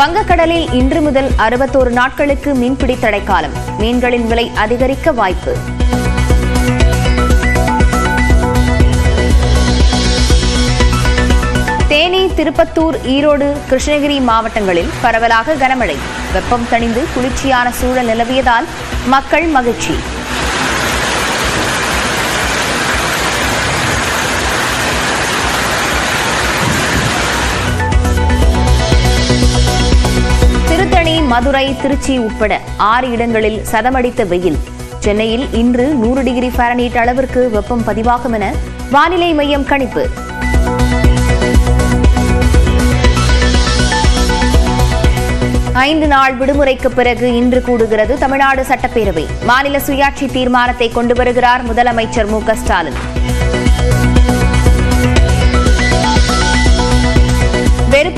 வங்கக்கடலில் இன்று முதல் அறுபத்தோரு நாட்களுக்கு மீன்பிடி தடைக்காலம். மீன்களின் விலை அதிகரிக்க வாய்ப்பு. தேனி திருப்பத்தூர் ஈரோடு கிருஷ்ணகிரி மாவட்டங்களில் பரவலாக கனமழை. வெப்பம் தணிந்து குளிர்ச்சியான சூழல் நிலவியதால் மக்கள் மகிழ்ச்சி. மதுரை திருச்சி உட்பட ஆறு இடங்களில் சதமடித்த வெயில். சென்னையில் இன்று நூறு டிகிரி ஃபாரனீட் அளவிற்கு வெப்பம் பதிவாகும் என வானிலை மையம் கணிப்பு. ஐந்து நாள் விடுமுறைக்கு பிறகு இன்று கூடுகிறது தமிழ்நாடு சட்டப்பேரவை. மாநில சுயாட்சி தீர்மானத்தை கொண்டு வருகிறார் முதலமைச்சர் மு ஸ்டாலின்.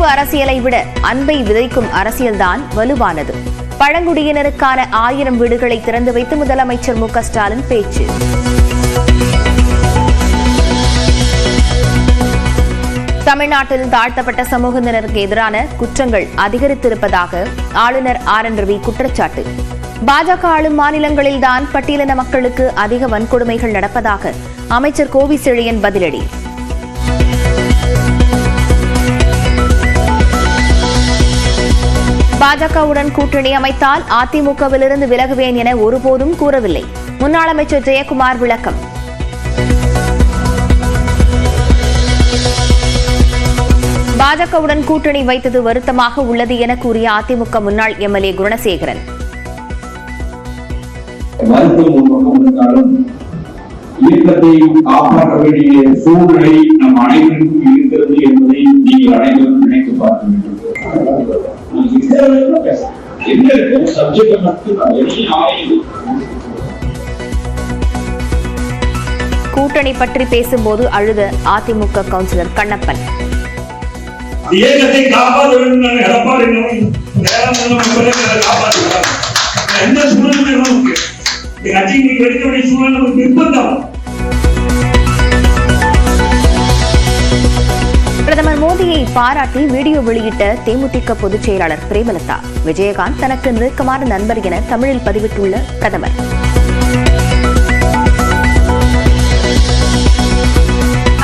வெறுப்பு அரசியலை விட அன்பை விதைக்கும் அரசியல்தான் வலுவானது. பழங்குடியினருக்கான ஆயிரம் வீடுகளை திறந்து வைத்து முதலமைச்சர் மு ஸ்டாலின் பேச்சு. தமிழ்நாட்டில் தாழ்த்தப்பட்ட சமூகத்தினருக்கு எதிரான குற்றங்கள் அதிகரித்திருப்பதாக ஆளுநர் ஆர் என் ரவி குற்றச்சாட்டு. பாஜக ஆளும் மாநிலங்களில்தான் பட்டியலின மக்களுக்கு அதிக வன்கொடுமைகள் நடப்பதாக அமைச்சர் கோவிசெழியன் பதிலடி. பாஜகவுடன் கூட்டணி அமைத்தால் அதிமுகவிலிருந்து விலகுவேன் என ஒருபோதும் கூறவில்லை. முன்னாள் அமைச்சர் ஜெயக்குமார் விளக்கம். பாஜகவுடன் கூட்டணி வைத்தது வருத்தமாக உள்ளது என கூறிய அதிமுக முன்னாள் எம்எல்ஏ குணசேகரன். இயக்கத்தை காப்பாற்ற வேண்டிய சூழ்நிலை நம் அனைவருக்கும் இருக்கிறது என்பதை நீங்கள் அனைவரும் நினைத்து பார்க்க வேண்டும். என்ன சப்ஜெக்ட் மட்டும் கூட்டணி பற்றி பேசும்போது அழுத அதிமுக கவுன்சிலர் கண்ணப்பன். இயக்கத்தை காப்பாற்ற வேண்டும் எடப்பாடி எந்த சூழ்நிலை எடுக்க வேண்டிய நமக்கு நிர்பந்தம். மோடியை பாராட்டி வீடியோ வெளியிட்ட தேமுதிக பொதுச் செயலாளர் பிரேமலதா. விஜயகாந்த் தனக்கு நெருக்கமான நண்பர் என தமிழில் பதிவிட்டுள்ள பிரதமர்.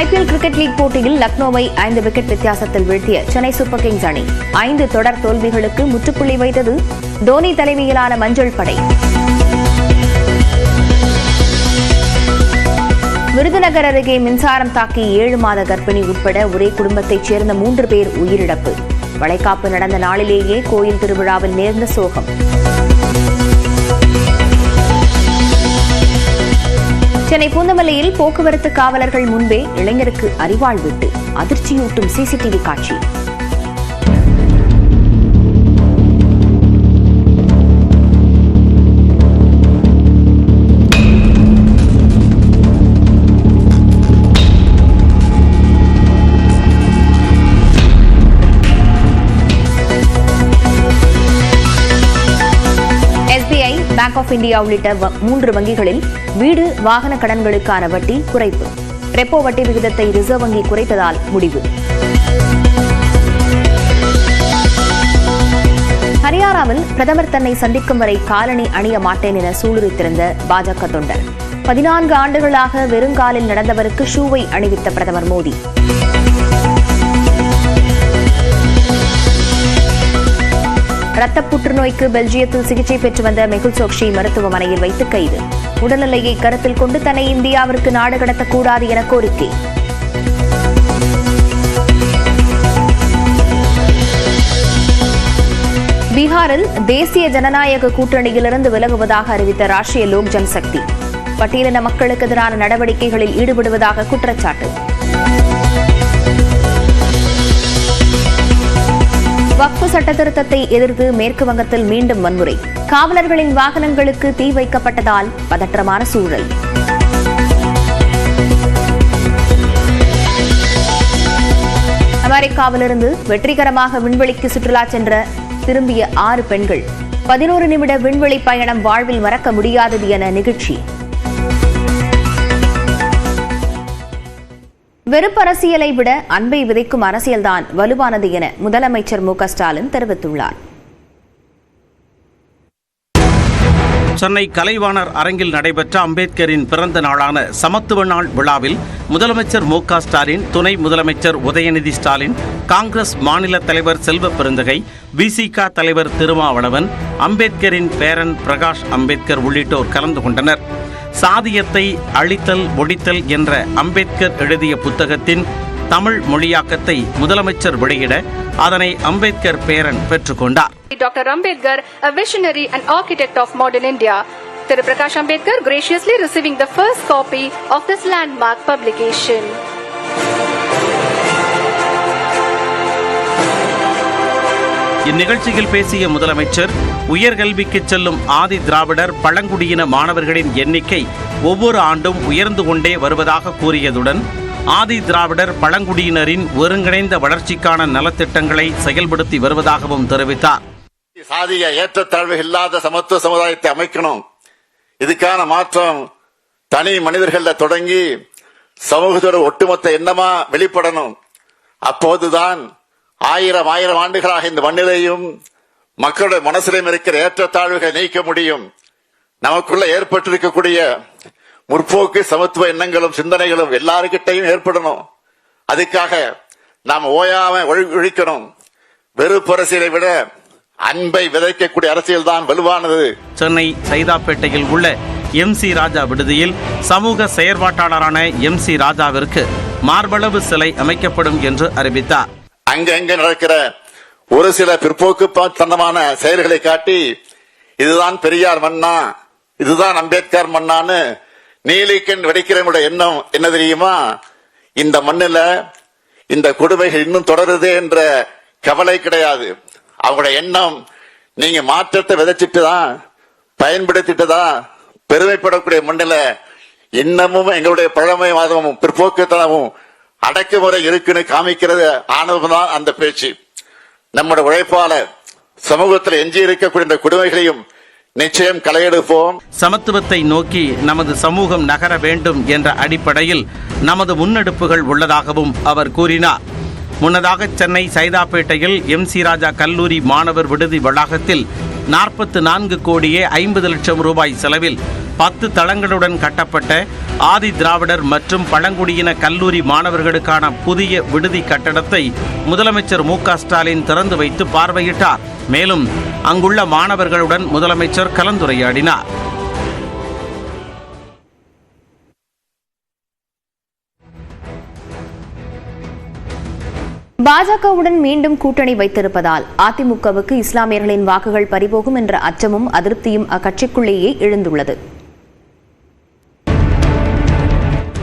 ஐபிஎல் கிரிக்கெட் லீக் போட்டியில் லக்னோவை ஐந்து விக்கெட் வித்தியாசத்தில் வீழ்த்திய சென்னை சூப்பர் கிங்ஸ் அணி. ஐந்து தொடர் தோல்விகளுக்கு முற்றுப்புள்ளி வைத்தது தோனி தலைமையிலான மஞ்சள் படை. விருதுநகர் அருகே மின்சாரம் தாக்கி ஏழு மாத கர்ப்பிணி உட்பட ஒரே குடும்பத்தைச் சேர்ந்த மூன்று பேர் உயிரிழப்பு. வளைகாப்பு நடந்த நாளிலேயே கோயில் திருவிழாவில் நேர்ந்த சோகம். சென்னை பூந்தமல்லியில் போக்குவரத்து காவலர்கள் முன்பே இளைஞருக்கு அறிவாள் விட்டு அதிர்ச்சியூட்டும் சிசிடிவி காட்சி. ஆஃப் இந்தியா உள்ளிட்ட மூன்று வங்கிகளில் வீடு வாகன கடன்களுக்கான வட்டி குறைப்பு. ரெப்போ வட்டி விகிதத்தை ரிசர்வ் வங்கி குறைத்ததால் முடிவு. ஹரியானாவில் பிரதமர் தன்னை சந்திக்கும் வரை காலணி அணிய மாட்டேன் என சூளுரித்திருந்த பாஜக தொண்டர். பதினான்கு ஆண்டுகளாக வெறுங்காலில் நடந்தவருக்கு ஷூவை அணிவித்த பிரதமர் மோடி. ரத்த புற்றுநோய்க்கு பெல்ஜியத்தில் சிகிச்சை பெற்று வந்த மெகுல் சோக்ஷி மருத்துவமனையில் வைத்து கைது. உடல்நிலையை கருத்தில் கொண்டு தன்னை இந்தியாவிற்கு நாடு கடத்தக்கூடாது என கோரிக்கை. பீகாரில் தேசிய ஜனநாயக கூட்டணியிலிருந்து விலகுவதாக அறிவித்த ராஷ்டிரிய லோக் ஜன்சக்தி. பட்டியலின மக்களுக்கு எதிரான நடவடிக்கைகளில் ஈடுபடுவதாக குற்றச்சாட்டு. சட்டத்திருத்தத்தை எதிர்த்து மேற்கு வங்கத்தில் மீண்டும் வன்முறை. காவலர்களின் வாகனங்களுக்கு தீ வைக்கப்பட்டதால் பதற்றமான சூழல். அமெரிக்காவிலிருந்து வெற்றிகரமாக விண்வெளிக்கு சுற்றுலா சென்ற திரும்பிய ஆறு பெண்கள் பதினோரு நிமிட விண்வெளி பயணம் வாழ்வில் மறக்க முடியாதது என நிகழ்ச்சி. வெறுப்பரசியலை விட அன்பை விதைக்கும் அரசியல்தான் வலுவானது என முதலமைச்சர் மு ஸ்டாலின் தெரிவித்துள்ளார். சென்னை கலைவாணர் அரங்கில் நடைபெற்ற அம்பேத்கரின் பிறந்த நாளான சமத்துவ நாள் விழாவில் முதலமைச்சர் மு ஸ்டாலின் துணை முதலமைச்சர் உதயநிதி ஸ்டாலின் காங்கிரஸ் மாநில தலைவர் செல்வ பெருந்தகை விசிக தலைவர் திருமாவளவன் அம்பேத்கரின் பேரன் பிரகாஷ் அம்பேத்கர் உள்ளிட்டோர் கலந்து கொண்டனர். சாதியத்தை அழித்தல் ஒழித்தல் என்ற அம்பேத்கர் எழுதிய புத்தகத்தின் தமிழ் மொழியாக்கத்தை முதலமைச்சர் வெளியிட அதனை அம்பேத்கர் பேரன் பெற்றுக்கொண்டார் Dr. Ambedkar, a visionary and architect of modern India. Thiru Prakash Ambedkar graciously receiving the first copy of this landmark publication. இந்நிகழ்ச்சியில் பேசிய முதலமைச்சர் உயர்கல்விக்கு செல்லும் ஆதி திராவிடர் பழங்குடியின மாணவர்களின் எண்ணிக்கை ஒவ்வொரு ஆண்டும் உயர்ந்து கொண்டே வருவதாக கூறியதுடன் ஆதி திராவிடர் பழங்குடியினரின் ஒருங்கிணைந்த வளர்ச்சிக்கான நலத்திட்டங்களை செயல்படுத்தி வருவதாகவும் தெரிவித்தார். சாதிய ஏற்றத்தாழ்வு இல்லாத சமத்துவ சமுதாயத்தை அமைக்கணும். இதுக்கான மாற்றம் தனி மனிதர்கள தொடங்கி சமூகத்தோட ஒட்டுமொத்த எண்ணமா வெளிப்படணும். அப்போதுதான் ஆயிரம் ஆயிரம் ஆண்டுகளாக இந்த மண்ணிலையும் மக்களுடைய மனசிலையும் இருக்கிற ஏற்றத்தாழ்வுகளை நீக்க முடியும். நமக்குள்ள ஏற்பட்டிருக்கக்கூடிய முற்போக்கு சமத்துவ எண்ணங்களும் சிந்தனைகளும் எல்லாருக்கிட்டையும் ஏற்படணும். அதுக்காக நாம் ஓயாம ஒழிக்கணும். வெறுப்பரசியலை விட அன்பை விதைக்கக்கூடிய அரசியல் தான் வலுவானது. சென்னை சைதாப்பேட்டையில் உள்ள எம் சி ராஜா விடுதியில் சமூக செயற்பாட்டாளரான எம் சி ராஜாவிற்கு மார்பளவு சிலை அமைக்கப்படும் என்று அறிவித்தார். அங்கங்க நடக்கிற ஒரு சில பிற்போக்கு தனமான செயல்களை காட்டி இதுதான் பெரியார் மன்னா இதுதான் அம்பேத்கர் மன்னான்னு நீலிக்கண் வெடிக்கிறவங்களோட எண்ணம் என்ன தெரியுமா? இந்த மண்ணில இந்த கொடுமைகள் இன்னும் தொடருதே என்ற கவலை கிடையாது. அவங்களோட எண்ணம் நீங்க மாற்றத்தை விதைச்சிட்டு தான் பயன்படுத்திட்டு தான் பெருமைப்படக்கூடிய மண்ணில இன்னமும் எங்களுடைய பழமைவாதமும் பிற்போக்குத்தனமும் அடக்குமுறை இருக்குன்னு காமிக்கிறது ஆனதும் தான் அந்த பேச்சு. நம்முடைய உழைப்பாளர் சமூகத்தில் எஞ்சி இருக்கக்கூடிய இந்த கொடுமைகளையும் நிச்சயம் களையெடுப்போம். சமத்துவத்தை நோக்கி நமது சமூகம் நகர வேண்டும் என்ற அடிப்படையில் நமது முன்னெடுப்புகள் உள்ளதாகவும் அவர் கூறினார். முன்னதாக சென்னை சைதாப்பேட்டையில் எம் சி ராஜா கல்லூரி மாணவர் விடுதி வளாகத்தில் நாற்பத்து நான்கு கோடியே ஐம்பது லட்சம் ரூபாய் செலவில் பத்து தளங்களுடன் கட்டப்பட்ட ஆதி திராவிடர் மற்றும் பழங்குடியின கல்லூரி மாணவர்களுக்கான புதிய விடுதி கட்டடத்தை முதலமைச்சர் மு ஸ்டாலின் திறந்து வைத்து பார்வையிட்டார். மேலும் அங்குள்ள மாணவர்களுடன் முதலமைச்சர் கலந்துரையாடினார். பாஜகவுடன் மீண்டும் கூட்டணி வைத்திருப்பதால் அதிமுகவுக்கு இஸ்லாமியர்களின் வாக்குகள் பறிபோகும் என்ற அச்சமும் அதிருப்தியும் அக்கட்சிக்குள்ளேயே எழுந்துள்ளது.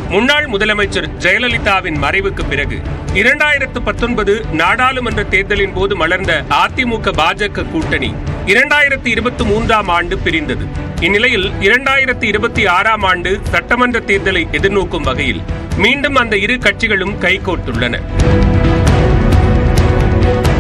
முன்னாள் முதலமைச்சர் ஜெயலலிதாவின் மறைவுக்கு பிறகு இரண்டாயிரத்து பத்தொன்பது நாடாளுமன்ற தேர்தலின் போது மலர்ந்த அதிமுக பாஜக கூட்டணி இரண்டாயிரத்தி இருபத்தி மூன்றாம் ஆண்டு பிரிந்தது. இந்நிலையில் இரண்டாயிரத்தி இருபத்தி ஆறாம் ஆண்டு சட்டமன்ற தேர்தலை எதிர்நோக்கும் வகையில் மீண்டும் அந்த இரு கட்சிகளும் கைகோர்த்துள்ளன.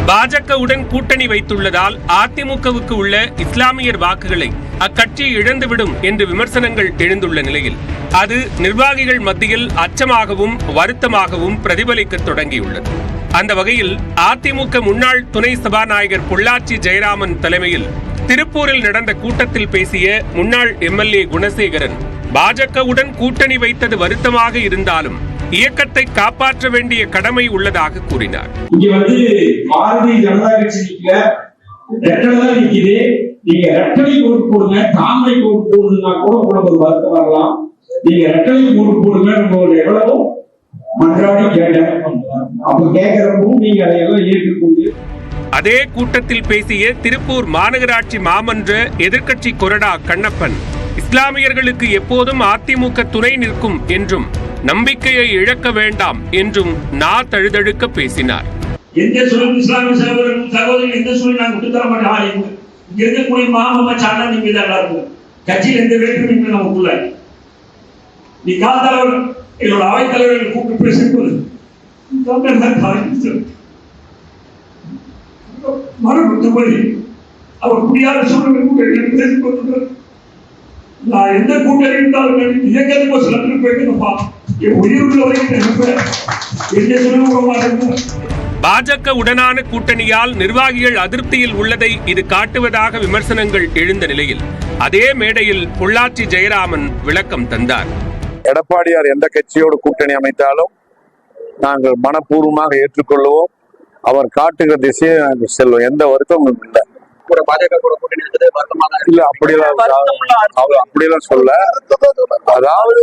பாஜகவுடன் கூட்டணி வைத்துள்ளதால் அதிமுகவுக்கு உள்ள இஸ்லாமியர் வாக்குகளை அக்கட்சி இழந்துவிடும் என்று விமர்சனங்கள் எழுந்துள்ள நிலையில் அது நிர்வாகிகள் மத்தியில் அச்சமாகவும் வருத்தமாகவும் பிரதிபலிக்க தொடங்கியுள்ளது. அந்த வகையில் அதிமுக முன்னாள் துணை சபாநாயகர் பொள்ளாச்சி ஜெயராமன் தலைமையில் திருப்பூரில் நடந்த கூட்டத்தில் பேசிய முன்னாள் எம்எல்ஏ குணசேகரன் பாஜகவுடன் கூட்டணி வைத்தது வருத்தமாக இருந்தாலும் இயக்கத்தை காப்பாற்ற வேண்டிய கடமை உள்ளதாக கூறினார். இங்க வந்து பாரதிய ஜனதா கட்சி நிக்குது. நீங்க ரெட்டலை ஓட்டு போடுங்க தாமரை ஓட்டு போடுதுன்னா கூட உனக்கு ஒரு வருத்தம் வரலாம். நீங்க ரெட்டலை ஓட்டு போடுங்க உங்களோட எவ்வளவு மன்றாடி கேட்டேன். அப்ப கேட்கிறப்பவும் நீங்க அதையெல்லாம் ஏற்றுக்கொண்டு. அதே கூட்டத்தில் பேசிய திருப்பூர் மாநகராட்சி மாமன்ற எதிர்க்கட்சி கொறடா கண்ணப்பன் இஸ்லாமியர்களுக்கு எப்போதும் அதிமுக துணை நிற்கும் என்றும் நம்பிக்கையை இழக்க வேண்டாம் என்றும் நா தழுதழுக்க பேசினார். எந்த சூழல் இஸ்லாமிய சகோதரர்கள் சகோதரர்கள் எந்த சூழல் நாங்கள் விட்டு தர மாட்டோம் ஆ, இங்க இருக்கக்கூடிய மாமம்மா சாண்டா நீங்க தான் இருக்கும் கட்சியில் எந்த வேற்றுமை இல்லை நமக்குள்ள. நீ கால் தலைவர் எங்களோட அவைத் கூப்பிட்டு பேசும்போது தமிழர் தான் மறுபடியும் அவர் முடியாத சூழ்நிலை கூட எங்களுக்கு பேசிக் கொண்டிருக்கிறார். நான் எந்த இருந்தாலும் இயக்கத்துக்கு சில பேர் என் வரைக்கும் மாட்டேன் பாஜக உடனான கூட்டணியால் நிர்வாகிகள் அதிருப்தியில் உள்ளதை இது காட்டுவதாக விமர்சனங்கள் எழுந்த நிலையில் அதே மேடையில் பொள்ளாச்சி ஜெயராமன் விளக்கம் தந்தார். எடப்பாடியார் எந்த கட்சியோடு கூட்டணி அமைத்தாலும் நாங்கள் மனப்பூர்வமாக ஏற்றுக்கொள்வோம். அவர் காட்டுகிற திசையை நாங்கள் செல்வோம். எந்த வருத்தமும் இல்லை. கூட பாஜக கூட கூட்டணி வருத்தமா தான் இல்ல அப்படியெல்லாம் அவர் அப்படியெல்லாம் சொல்ல அதாவது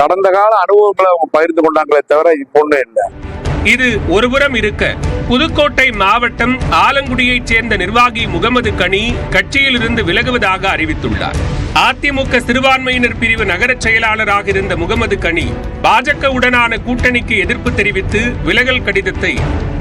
கடந்த கால அனுபவங்களை அவங்க பகிர்ந்து கொண்டாங்களே தவிர இப்போ இல்லை. இது ஒருபுறம் இருக்க. புதுக்கோட்டை மாவட்டம் ஆலங்குடியைச் சேர்ந்த நிர்வாகி முகமது கனி கட்சியிலிருந்து விலகுவதாக அறிவித்துள்ளார். அதிமுக சிறுபான்மையினர் பிரிவு நகர செயலாளராக இருந்த முகமது கனி பாஜக உடனான கூட்டணிக்கு எதிர்ப்பு தெரிவித்து விலகல் கடிதத்தை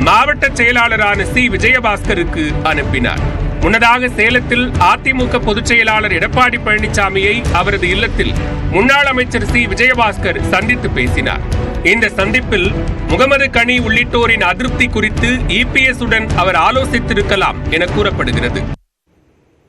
மாவட்ட செயலாளரான சி. விஜயபாஸ்கருக்கு அனுப்பினார். முன்னதாக சேலத்தில் அதிமுக பொதுச் செயலாளர் எடப்பாடி பழனிசாமியை அவரது இல்லத்தில் முன்னாள் அமைச்சர் சி. விஜயபாஸ்கர் சந்தித்து பேசினார். இந்த சந்திப்பில் முகமது கனி உள்ளிட்டோரின் அதிருப்தி குறித்து இபிஎஸ் உடன் அவர் ஆலோசித்திருக்கலாம் என கூறப்படுகிறது.